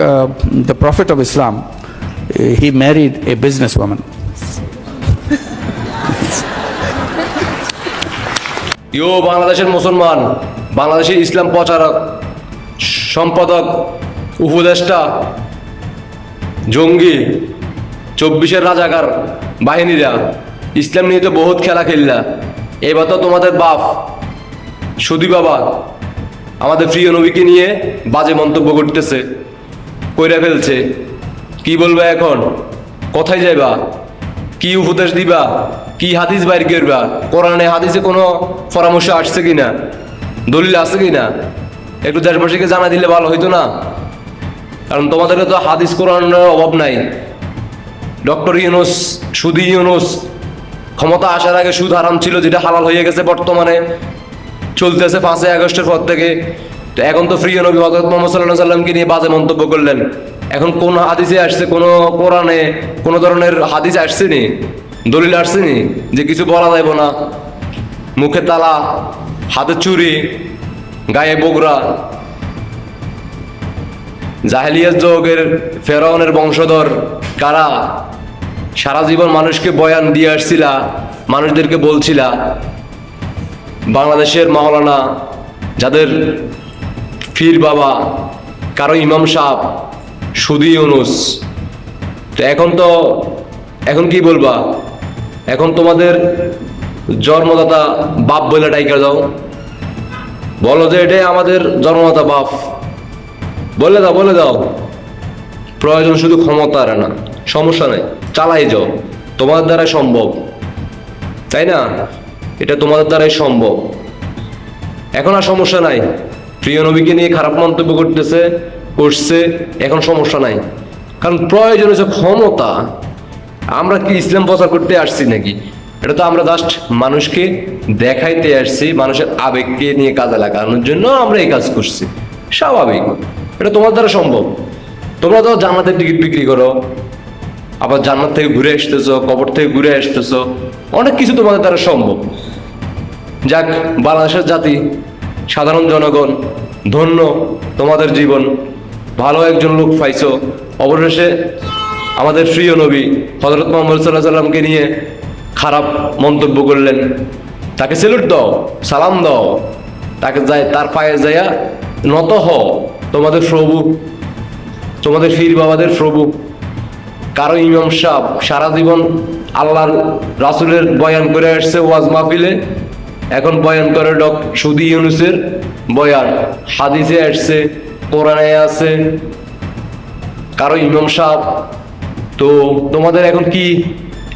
uh, the Prophet of Islam, uh, he married a businesswoman. ইও বাংলাদেশের মুসলমান বাংলাদেশের ইসলাম প্রচারক সম্পাদক উপদেষ্টা জঙ্গি চব্বিশের রাজাকার বাহিনীরা ইসলাম নিয়ে তো বহুত খেলা খেললা এবার তো তোমাদের বাপ সুদি বাবা আমাদের প্রিয় নবীকে নিয়ে বাজে মন্তব্য করতেছে কইরা ফেলছে। কি বলবা এখন? কোথায় যাইবা? কি উপদেশ দিবা? কি হাদিস বাইর করবা? কোরআনে, হাদিসে কোনো পরামর্শ আসছে কিনা? দলিল আছে কিনা? একটু দেশবাসীকে জানা দিলে ভালো হইতো না? কারণ তোমাদেরকে তো হাদিস, কোরআনের অভাব নাই। ডক্টর ইউনুস, সুদি ইউনুস, ক্ষমতা আসার আগে সুদ হারাম ছিল, যেটা হালাল হয়ে গেছে বর্তমানে। চলতেছে পাঁচই আগস্টের পর থেকে। তো এখন তো ফ্রি নবী হজরত মোহাম্মদ সাল্লাহ সাল্লামকে নিয়ে বাজে মন্তব্য করলেন। এখন কোন হাদিসে আসছে, কোন কোরআনে কোন ধরনের হাদিস আসছে নি দলিল আসছে নি যে কিছু বলা যাইব না? মুখে তালা, হাতে চুরি, গায়ে বগরা জাহেলিয়াত যোগের ফেরাউনের বংশধর কারা? সারা জীবন মানুষকে বয়ান দিয়ে আসছিলা, মানুষদেরকে বলছিলা। বাংলাদেশের মাওলানা যাদের ফির বাবা, কারও ইমাম সাহ সুদি ইউনুস। তো এখন তো, এখন কি বলবা? এখন তোমাদের জন্মদাতা বাপ বলে ডাইকা দাও। বলো যে এটাই আমাদের জন্মদাতা বাপ। বলে দাও বলে দাও। প্রয়োজন শুধু ক্ষমতার না, সমস্যা নাই, চালাই যাও। তোমার দ্বারা সম্ভব। তাই না? এটা তোমাদের দ্বারাই সম্ভব। এখন আর সমস্যা নাই। প্রিয় নবীকে নিয়ে খারাপ মন্তব্য করতেছে, করছে, এখন সমস্যা নাই। কারণ প্রয়োজন হচ্ছে ক্ষমতা। আমরা কি ইসলাম প্রচার করতে আসছি নাকি? এটা তো আমরা জাস্ট মানুষকে দেখাইতে আসছি, মানুষের আবেগকে নিয়ে কাজে লাগানোর জন্য আমরা এই কাজ করছি। স্বাভাবিক। এটা তোমার দ্বারা সম্ভব। তোমরা তো জান্নাতের টিকিট বিক্রি করো, আবার জান্নাত থেকে ঘুরে আসতেছো, কবর থেকে ঘুরে আসতেছো, অনেক কিছু তোমাদের দ্বারা সম্ভব। যাক, বাংলাদেশের জাতি সাধারণ জনগণ, ধন্য তোমাদের জীবন। ভালো একজন লোক পাইছো। অবশেষে আমাদের প্রিয় নবী হজরত মোহাম্মদ সাল্লাহ সাল্লামকে নিয়ে খারাপ মন্তব্য করলেন। তাকে সেলুট দাও, সালাম দাও। তাকে যায়, তার পায়ে যাইয়া নত হও। তোমাদের প্রভু, তোমাদের ফির বাবাদের প্রভু। কারও ইমাম সাহ সারা জীবন আল্লাহর রাসুলের বয়ান করে আসছে ওয়াজ মাহফিলে। এখন বয়ান করে ডক সুদি ইউনুসের বয়ান। হাদিসে আসছে, কোরআনে আছে। কারও ইমাম সাহ তো তোমাদের এখন কি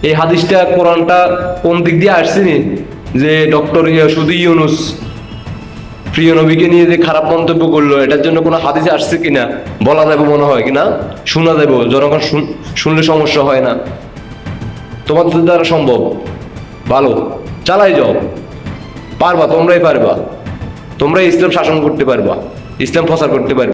এই হাদিসটা, কোরআনটা কোন দিক দিয়ে আসছে নি যে ডক্টর সুদি ইউনুস প্রিয় নবীকে নিয়ে যে খারাপ মন্তব্য করল, এটার জন্য কোনো হাদিসে আসছে কিনা? বলা যাবে মনে হয় কিনা শোনা যাবে, জনগণ শুন- শুনলে সমস্যা হয় না। তোমাদের দ্বারা সম্ভব। ভালো, চালাই যাও। পারবা তোমরাই পারবা। তোমরাই ইসলাম শাসন করতে পারবা ইসলাম প্রচার করতে পারবে।